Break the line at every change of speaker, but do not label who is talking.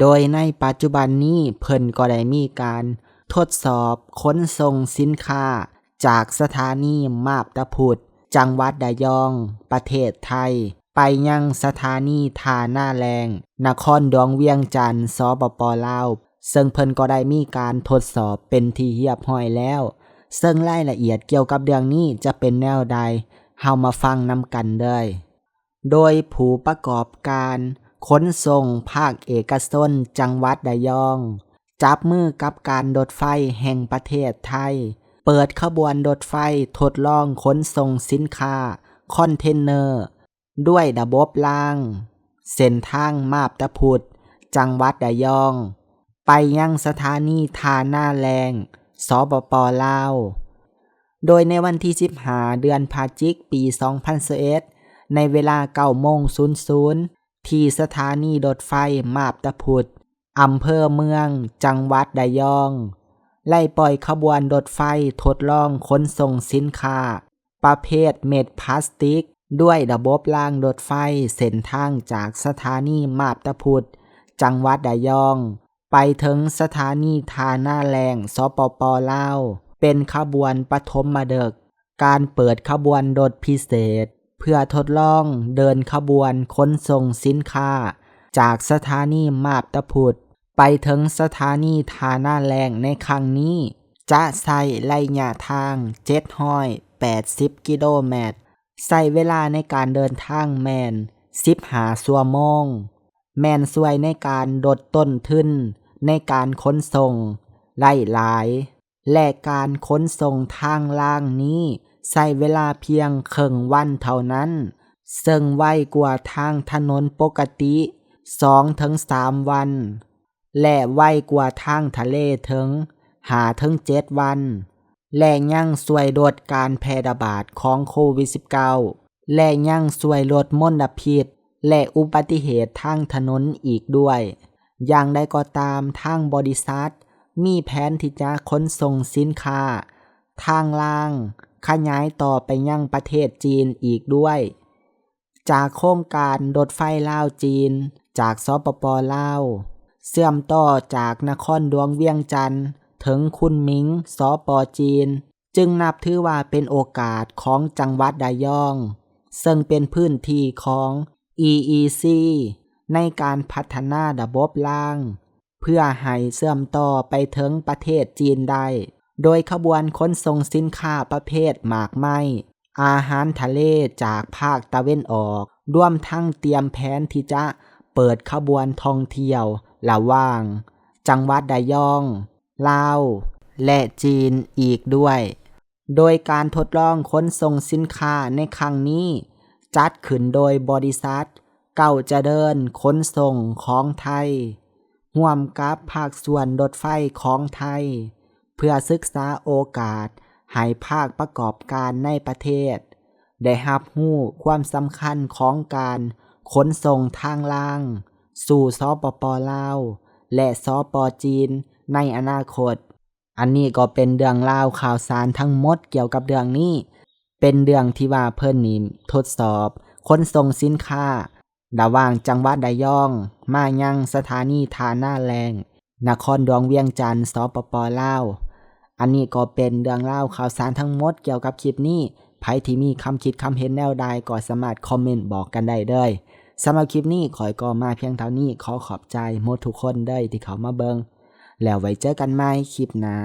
โดยในปัจจุบันนี้เพิ่นก็ได้มีการทดสอบขนส่งสินค้า จากสถานีมาบตะพุดจังหวัดดายอง ประเทศไทย ไปยังสถานีทาหน้าแรงนครดวงเวียงจันทน์สปปลาวซึ่งเพิ่นก็ได้มีการทดสอบเป็นที่เรียบร้อยแล้ว ซึ่งรายละเอียดเกี่ยวกับเรื่องนี้จะเป็นแนวใดเฮามาฟังนำกันเด้อโดยผู้ประกอบการ ขนส่งภาคเอกชนจังหวัดดายอง จับมือกับการรถไฟแห่งประเทศไทย เปิดขบวนรถไฟทดลองขนส่งสินค้า คอนเทนเนอร์ ด้วยระบบราง เส้นทางมาบตะพุดจังหวัดดายอง ไปยังสถานีทาหน้าแรงสปปลาว โดยในวันที่15เดือนพาจิกปี 2021ในเวลา9โมง00 ที่สถานีรถไฟมาบตะพุดอำเภอเมือง จังหวัดดายอง ไล่ปล่อยขบวนรถไฟทดลองขนส่งสินค้า ประเภทเม็ดพลาสติก ด้วยระบบรางรถไฟเส้นทางจากสถานีมาบตะพุดจังหวัดดายอง ไปถึงสถานีทาหน้าแรงสปปลาว เป็นขบวนปฐมมาเดก การเปิดขบวนรถพิเศษ เพื่อทดลองเดินขบวนขนส่งสินค้า จากสถานีมาบตะพุดไปถึงสถานีทาหน้าแรงในครั้งนี้ จะใส่ระยะทาง780กิโลเมตรใส่เวลาในการเดินทางแมน15ชั่วโมง แมนสวยในการลดต้นทุนในการขนส่งไล่หลาย และการขนส่งทางล่างนี้ ใส่เวลาเพียงครึ่งวันเท่านั้น ซึ่งไวกว่าทางถนนปกติ2-3วัน และไวกว่าทางทะเลถึง5-7วัน และยังสวยลดการแพร่ระบาดของโควิด -19 และยังสวยลดมลพิษ และอุบัติเหตุทางถนนอีกด้วย อย่างใดก็ตามทางบริษัท มีแผนที่จะขนส่งสินค้า ทางล่าง ขยายต่อไปยังประเทศจีนอีกด้วย จากโครงการรถไฟลาวจีน จากสปปลาว เสื่อมต่อจากนครดวงเวียงจันทน์ถึงคุนมิงสปจีน จึงนับถือว่าเป็นโอกาสของจังหวัดดายอง ซึ่งเป็นพื้นที่ของ EEC ในการพัฒนาระบบราง เพื่อให้เสื่อมต่อไปถึงประเทศจีนได้ โดยขบวนขนส่งสินค้าประเภทหมากไม้ อาหารทะเลจากภาคตะเวนออก ร่วมทั้งเตรียมแผนที่จะเปิดขบวนท่องเที่ยวระว่าง จังหวัดดายองลาวและจีนอีกด้วย โดยการทดลองขนส่งสินค้าในครั้งนี้ จัดขึ้นโดยบริษัท เก่าเจริญขนส่งของไทยร่วมกับภาคส่วนรถไฟของไทย เพื่อศึกษาโอกาสให้ภาคประกอบการในประเทศ ได้รับรู้ความสำคัญของการขนส่งทางล่าง สู่สปปลาว และสปจีนในอนาคต อันนี้ก็เป็นเรื่องราวข่าวสารทั้งหมดเกี่ยวกับเรื่องนี้ เป็นเรื่องที่ว่าเพิ่นนี่ทดสอบขนส่งสินค้าระหว่างจังหวัดดยอง มายังสถานีทาหน้าแรงนครดวงเวียงจันทน์สปปลาว อันนี้ก็เป็นเรื่องเล่าข่าวสารทั้งหมดเกี่ยวกับคลิปนี้ไผที่มีคำคิดคำเห็นแนวใดก็สามารถคอมเมนต์บอกกันได้เลยสำหรับคลิปนี้ขอยก็มาเพียงเท่านี้ขอขอบใจหมดทุกคนเด้ที่เขามาเบิงแล้วไว้เจอกันใหม่คลิปหน้า